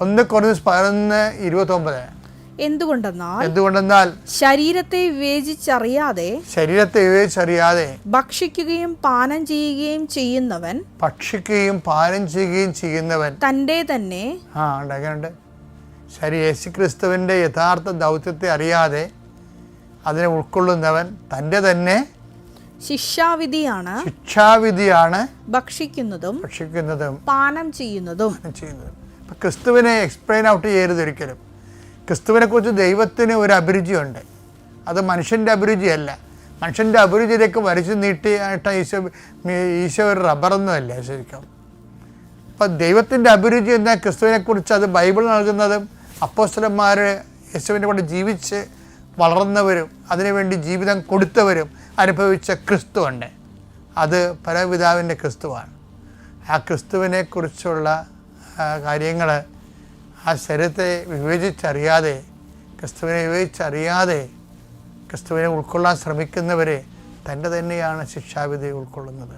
ഒന്ന് കുറഞ്ഞ് പതിനൊന്ന് ഇരുപത്തൊമ്പത്. എന്തുകൊണ്ടെന്നാൽ എന്തുകൊണ്ടെന്നാൽ ശരീരത്തെ വിവേചിച്ചറിയാതെ ശരീരത്തെ വിവേചിച്ചറിയാതെ ഭക്ഷിക്കുകയും പാനം ചെയ്യുകയും ചെയ്യുന്നവൻ ഭക്ഷിക്കുകയും പാനം ചെയ്യുകയും ചെയ്യുന്നവൻ തന്റെ തന്നെ ആ ഉണ്ട് അങ്ങനെയുണ്ട് ശരി യേശു ക്രിസ്തുവിന്റെ യഥാർത്ഥ ദൗത്യത്തെ അറിയാതെ അതിനെ ഉൾക്കൊള്ളുന്നവൻ തന്റെ തന്നെ ശിക്ഷാവിധിയാണ് ശിക്ഷാവിധിയാണ് ഭക്ഷിക്കുന്നതും ഭക്ഷിക്കുന്നതും പാനം ചെയ്യുന്നതും ചെയ്യുന്നത്. ഇപ്പം ക്രിസ്തുവിനെ എക്സ്പ്ലെയിൻ ഔട്ട് ചെയ്യരുത് ഒരിക്കലും. ക്രിസ്തുവിനെക്കുറിച്ച് ദൈവത്തിന് ഒരു അഭിരുചിയുണ്ട്. അത് മനുഷ്യന്റെ അഭിരുചിയല്ല. മനുഷ്യന്റെ അഭിരുചിയിലേക്ക് വരച്ചു നീട്ടിയായിട്ട് ഈശോ ഈശോ ഒരു റബ്ബറൊന്നുമല്ല ശരിക്കും. അപ്പം ദൈവത്തിന്റെ അഭിരുചി എന്ന ക്രിസ്തുവിനെക്കുറിച്ച് അത് ബൈബിൾ നൽകുന്നതും അപ്പോസ്റ്റലന്മാർ യേശുവിന്റെ കൂടെ ജീവിച്ച് വളർന്നവരും അതിനുവേണ്ടി ജീവിതം കൊടുത്തവരും അനുഭവിച്ച ക്രിസ്തുവുണ്ട് അത് പരപിതാവിന്റെ ക്രിസ്തുവാണ്. ആ ക്രിസ്തുവിനെ കുറിച്ചുള്ള കാര്യങ്ങൾ ആ ശരീരത്തെ വിവേചിച്ചറിയാതെ ക്രിസ്തുവിനെ വിവേചിച്ചറിയാതെ ക്രിസ്തുവിനെ ഉൾക്കൊള്ളാൻ ശ്രമിക്കുന്നവരെ തന്റെ തന്നെയാണ് ശിക്ഷാവിധി ഉൾക്കൊള്ളുന്നത്.